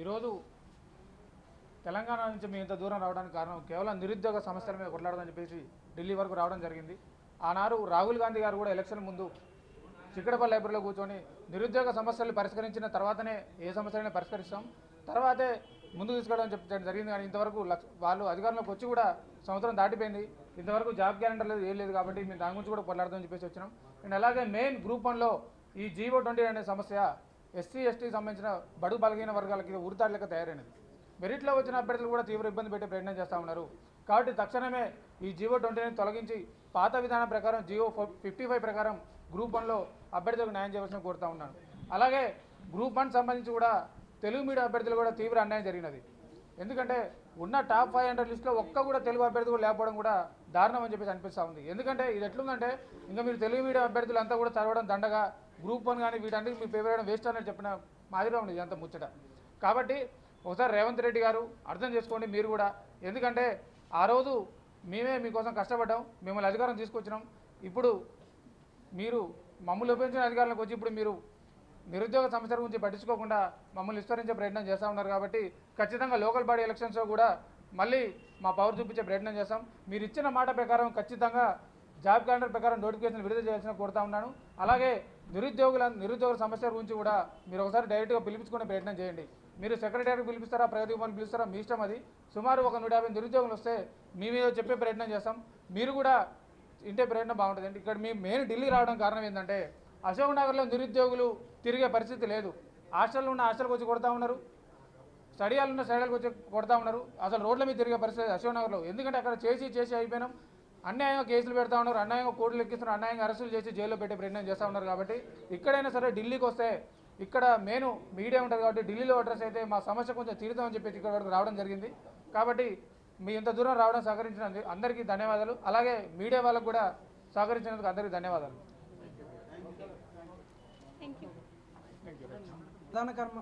ఈరోజు తెలంగాణ నుంచి మేము ఇంత దూరం రావడానికి కారణం కేవలం నిరుద్యోగ సమస్యల మీద కొట్లాడదని చెప్పేసి ఢిల్లీ వరకు రావడం జరిగింది. ఆనాడు రాహుల్ గాంధీ గారు కూడా ఎలక్షన్ ముందు చిక్కడపల్లి లైబ్రరీలో కూర్చొని నిరుద్యోగ సమస్యలు పరిష్కరించిన తర్వాతనే ఏ సమస్యలైనా పరిష్కరిస్తాం. తర్వాతే ముందుకు తీసుకోవడం చెప్పడం జరిగింది. కానీ ఇంతవరకు వాళ్ళు అధికారంలోకి వచ్చి కూడా సంవత్సరం దాటిపోయింది. ఇంతవరకు జాబ్ క్యాలెండర్ లేదు ఏం లేదు కాబట్టి మేము దాని గురించి కూడా కొట్లాడదామని చెప్పేసి వచ్చినాం. అండ్ అలాగే మెయిన్ గ్రూప్ వన్లో ఈ జీవో ట్వంటీ అనే సమస్య ఎస్సీ ఎస్టీకి సంబంధించిన బడుగు బలహీన వర్గాలకి ఇది ఉరితాడు తయారైనది. మెరిట్లో వచ్చిన అభ్యర్థులు కూడా తీవ్ర ఇబ్బంది పెట్టే ప్రయత్నం చేస్తూ ఉన్నారు. కాబట్టి తక్షణమే ఈ జియో ట్వంటీని తొలగించి పాత విధానం ప్రకారం జియో ఫిఫ్టీ ఫైవ్ ప్రకారం గ్రూప్ వన్లో అభ్యర్థులకు న్యాయం చేయవలసిన కోరుతూ ఉన్నాను. అలాగే గ్రూప్ వన్ సంబంధించి కూడా తెలుగు మీడియా అభ్యర్థులు కూడా తీవ్ర అన్యాయం జరిగినది. ఎందుకంటే ఉన్న టాప్ ఫైవ్ హండ్రెడ్ లిస్ట్లో ఒక్క కూడా తెలుగు అభ్యర్థి కూడా లేకపోవడం కూడా దారుణం అని చెప్పేసి అనిపిస్తూ ఉంది. ఎందుకంటే ఇది ఎట్లుందంటే ఇంకా మీరు తెలుగు మీడియం అభ్యర్థులు అంతా కూడా చదవడం దండగా గ్రూప్ వన్ కానీ వీటన్నిటికి మీ పేరు వేస్ట్ అని చెప్పిన మాదిరిగా ఇది అంత ముచ్చట. కాబట్టి ఒకసారి రేవంత్ రెడ్డి గారు అర్థం చేసుకోండి మీరు కూడా. ఎందుకంటే ఆ రోజు మేమే మీకోసం కష్టపడ్డాం మిమ్మల్ని అధికారం తీసుకొచ్చినాం. ఇప్పుడు మీరు మమ్మల్ని ఉపయోగించిన అధికారంలోకి వచ్చి ఇప్పుడు మీరు నిరుద్యోగ సమస్యల గురించి పట్టించుకోకుండా మమ్మల్ని విస్తరించే ప్రయత్నం చేస్తూ ఉన్నారు కాబట్టి ఖచ్చితంగా లోకల్ బాడీ ఎలక్షన్స్లో కూడా మళ్ళీ మా పవర్ చూపించే ప్రయత్నం చేస్తాం. మీరు ఇచ్చిన మాట ప్రకారం ఖచ్చితంగా జాబ్ క్యాలెండర్ ప్రకారం నోటిఫికేషన్ విడుదల చేయాల్సిన కోరుతా ఉన్నాను. అలాగే నిరుద్యోగుల నిరుద్యోగ సమస్య గురించి కూడా మీరు ఒకసారి డైరెక్ట్గా పిలిపించుకునే ప్రయత్నం చేయండి. మీరు సెక్రటరీ పిలిపిస్తారా ప్రగతి భవన్ పిలుస్తారా? మీ ఇష్టం అది. సుమారు ఒక నూట యాభై నిరుద్యోగులు వస్తే మీ మీద చెప్పే ప్రయత్నం చేస్తాం. మీరు కూడా ఇంటే ప్రయత్నం బాగుంటుంది. ఇక్కడ మీ మెయిన్ ఢిల్లీ రావడం కారణం ఏంటంటే అశోక్ నగర్లో నిరుద్యోగులు తిరిగే పరిస్థితి లేదు. హాస్టల్లో ఉన్న హాస్టల్కి వచ్చి కొడతా ఉన్నారు. స్టడీ హాల్ ఉన్న స్టడీలకు వచ్చి కొడతా ఉన్నారు. అసలు రోడ్ల మీద తిరిగే పరిస్థితి అశోక్ నగర్లో. ఎందుకంటే అక్కడ చేసి చేసి అయిపోయినాం. అన్యాయంగా కేసులు పెడతా ఉన్నారు అన్యాయంగా కోర్టులు ఎక్కిస్తున్నారు అన్యాయంగా అరెస్టులు చేసి జైల్లో పెట్టే ప్రయత్నం చేస్తూ ఉన్నారు కాబట్టి ఇక్కడైనా సరే ఢిల్లీకి వస్తే ఇక్కడ మెయిన్ మీడియా ఉంటుంది కాబట్టి ఢిల్లీలో అడ్రస్ అయితే మా సమస్య కొంచెం తీరుతామని చెప్పి ఇక్కడ వరకు రావడం జరిగింది. కాబట్టి మీ ఇంత దూరం రావడం సహకరించినందుకు అందరికీ ధన్యవాదాలు. అలాగే మీడియా వాళ్ళకు కూడా సహకరించినందుకు అందరికీ ధన్యవాదాలు. థ్యాంక్ యూ థ్యాంక్ యూ ప్రధాన కర్మ